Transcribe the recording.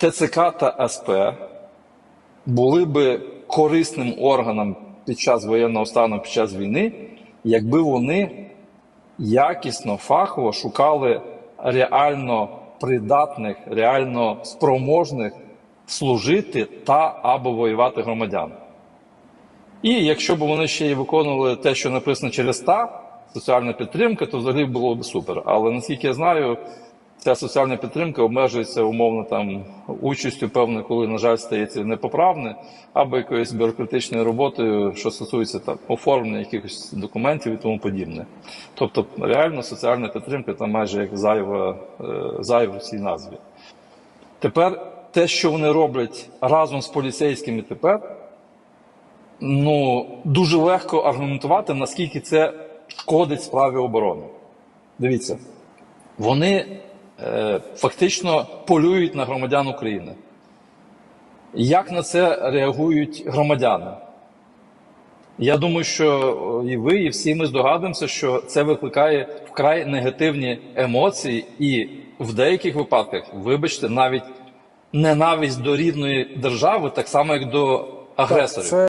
ТЦК та СП були би корисним органом під час воєнного стану, під час війни, якби вони якісно, фахово шукали реально придатних, реально спроможних служити та або воювати громадян. І якщо б вони ще й виконували те, що написано через та соціальна підтримка, то взагалі було б супер. Але наскільки я знаю, ця соціальна підтримка обмежується умовно там участю, певно, коли, на жаль, стається непоправне, або якоюсь бюрократичною роботою, що стосується там оформлення якихось документів і тому подібне. Тобто, реально соціальна підтримка там майже як зайва, е, зайва в цій назві. Тепер те, що вони роблять разом з поліцейськими тепер, ну дуже легко аргументувати, наскільки це шкодить справі оборони. Дивіться, вони фактично полюють на громадян України. Як на це реагують громадяни? Я думаю, що і ви, і всі ми здогадуємося, що це викликає вкрай негативні емоції, і в деяких випадках, вибачте, навіть ненависть до рідної держави, так само як до агресорів.